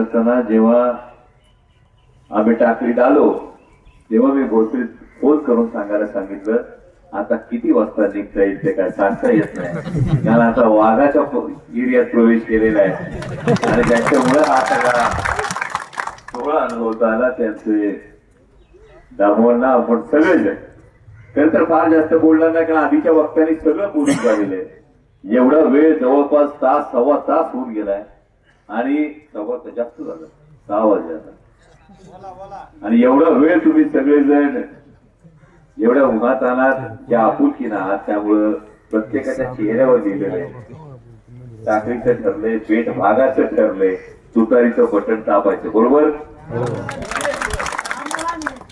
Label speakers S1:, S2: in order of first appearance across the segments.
S1: असताना जेव्हा आम्ही टाकरीत आलो तेव्हा मी भोसरीत फोन करून सांगायला सांगितलं आता किती वाजता निघता येईल ते काय सांगता येत नाही. कारण आता वाघाच्या एरियात प्रवेश केलेला आहे. आणि त्यांच्यामुळे हा सगळा सोहळा अनुभवता आला त्यांचे दामोदरना आपण सगळेजण. खरं तर फार जास्त बोलणार नाही कारण आधीच्या वक्त्यांनी सगळं बोलून झालेलं आहे. एवढा वेळ जवळपास तास सव्वा तास होऊन गेलाय. आणि सव्वा जास्त झालं. सहा वाजले आणि एवढा वेळ तुम्ही सगळेजण एवढ्या उन्हात आणणार ज्या आपुलकीनं आहात त्यामुळं प्रत्येकाच्या चेहऱ्यावर लिहिलेलं आहे. टाकळीचं ठरलंय पेट भागाचं ठरलंय तुतारीचं बटन तापायचं बरोबर?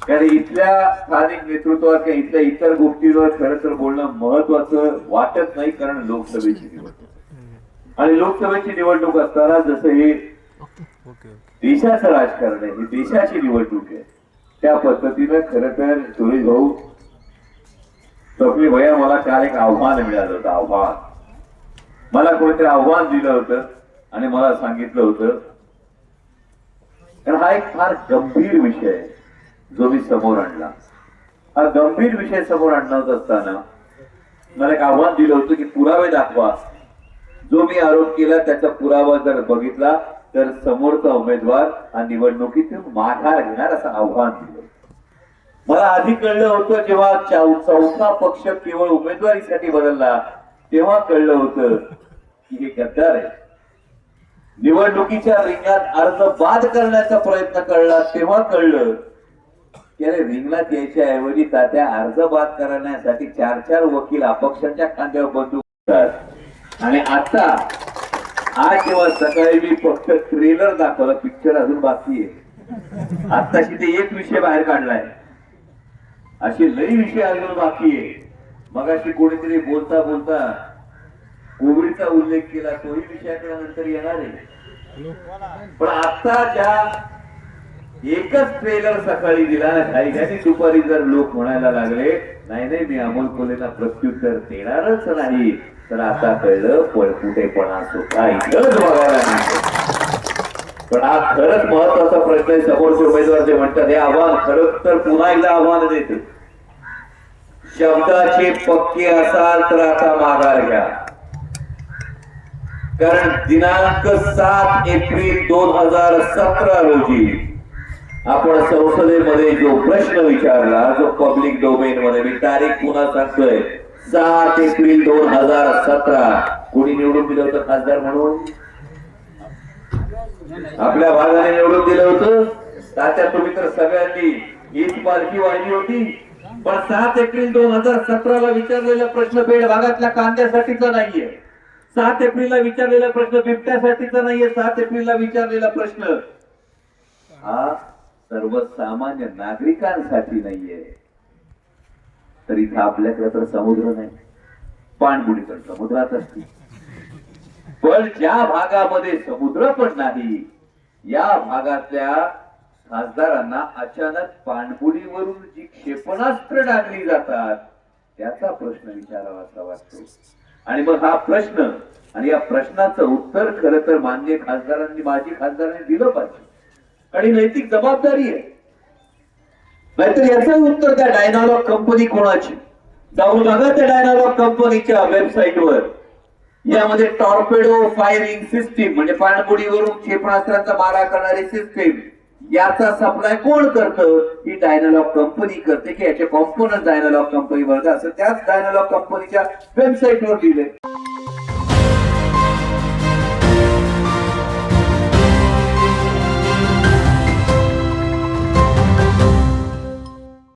S1: कारण इथल्या स्थानिक नेतृत्वात किंवा इथल्या इतर गोष्टींवर खरं तर बोलणं महत्वाचं वाटत नाही कारण लोकसभेची निवडणूक. आणि लोकसभेची निवडणूक असताना जसं हे देशाचं राजकारण आहे ही देशाची निवडणूक आहे. त्या पद्धतीनं खरं तर सुरेश भाऊ स्वप्नी भैया मला काल एक आव्हान मिळालं होतं आव्हान. मला कोणीतरी आव्हान दिलं होतं आणि मला सांगितलं होतं. कारण हा एक फार गंभीर विषय जो मी समोर आणला. हा गंभीर विषय समोर आणत असताना मला एक आव्हान दिलं होतं की पुरावे दाखवा. जो मी आरोप केला त्याचा पुरावा जर बघितला तर समोरचा उमेदवार हा निवडणुकीतून माघार घेणार असं आव्हान दिलं. मला आधी कळलं होतं जेव्हा चौथा पक्ष केवळ उमेदवारीसाठी बदलला तेव्हा कळलं होतं की हे गद्दार आहे निवडणुकीच्या रिंगात अर्ज बाद करण्याचा प्रयत्न कळला तेव्हा कळलं की अरे रिंगणात यायच्या ऐवजी तात्या अर्ज बाद करण्यासाठी चार चार वकील अपक्षांच्या खांद्यावर बंदूक आणि आता आज जेव्हा सकाळी मी फक्त ट्रेलर दाखवला पिक्चर अजून बाकी आहे. आताशी ते एक विषय बाहेर काढलाय. असे लई विषय अजून बाकी आहे. मग अशी कोणीतरी बोलता बोलता कोविडचा उल्लेख केला तोही विषयाकडे नंतर येणार आहे. पण आता ज्या एकच ट्रेलर सकाळी दिला घाई दुपारी जर लोक म्हणायला लागले नाही नाही मी अमोल कोलेना प्रत्युत्तर देणारच नाही. तर आता कळलं पण कुठेपणा सुद्धा इथंच बघायला पण हा खरंच महत्त्वाचा प्रश्न आहे. समोरचे उमेदवार जे म्हणतात हे आव्हान खरंच तर पुन्हा एकदा आव्हान देते. शब्दाचे पक्के असाल तर आता माघार घ्या. कारण दिनांक सात एप्रिल दोन हजार सतरा रोजी आपण संसदेमध्ये जो प्रश्न विचारला जो पब्लिक डोमेन मध्ये मी तारीख पुन्हा सांगतोय. सात एप्रिल दोन हजार सतरा. कोणी निवडून दिलं होतं खासदार म्हणून? आपल्या भागाने निवडून दिलं होतं. तात्या तुम्ही तर सगळ्यांनी हीच पालखी वाढली होती. पण सात एप्रिल दोन हजार सतराला विचारलेला प्रश्न बेड भागातल्या कांद्यासाठीचा नाहीये. सात एप्रिलला विचारलेला प्रश्न बिबट्यासाठीचा नाहीये. सात एप्रिलला विचारलेला प्रश्न. हा? सर्वसामान्य नागरिकांसाठी नाहीये. तर इथं आपल्याकडे तर समुद्र नाही. पाणबुडी तर समुद्रात असते. पण ज्या भागामध्ये समुद्र पण नाही या भागातल्या खासदारांना अचानक पाणबुडीवरून जी क्षेपणास्त्र डागली जातात त्याचा प्रश्न विचारावासा वाटतो. आणि मग हा प्रश्न आणि या प्रश्नाचं उत्तर खरं तर मान्य खासदारांनी माजी खासदारांनी दिलं पाहिजे. आणि नैतिक जबाबदारी आहे. नाहीतर याचं उत्तर त्या डायनालॉग कंपनी कोणाची? जाऊन बघा त्या डायनालॉग कंपनीच्या वेबसाईटवर यामध्ये टॉर्पेडो फायरिंग सिस्टीम म्हणजे पाणबुडीवरून क्षेपणास्त्रांचा मारा करणारी सिस्टीम याचा सप्लाय कोण करतं? ही डायनालॉग कंपनी करते की याचे कॉम्पोनंट डायनालॉग कंपनी बघा. असं त्याच डायनालॉग कंपनीच्या वेबसाईटवर दिले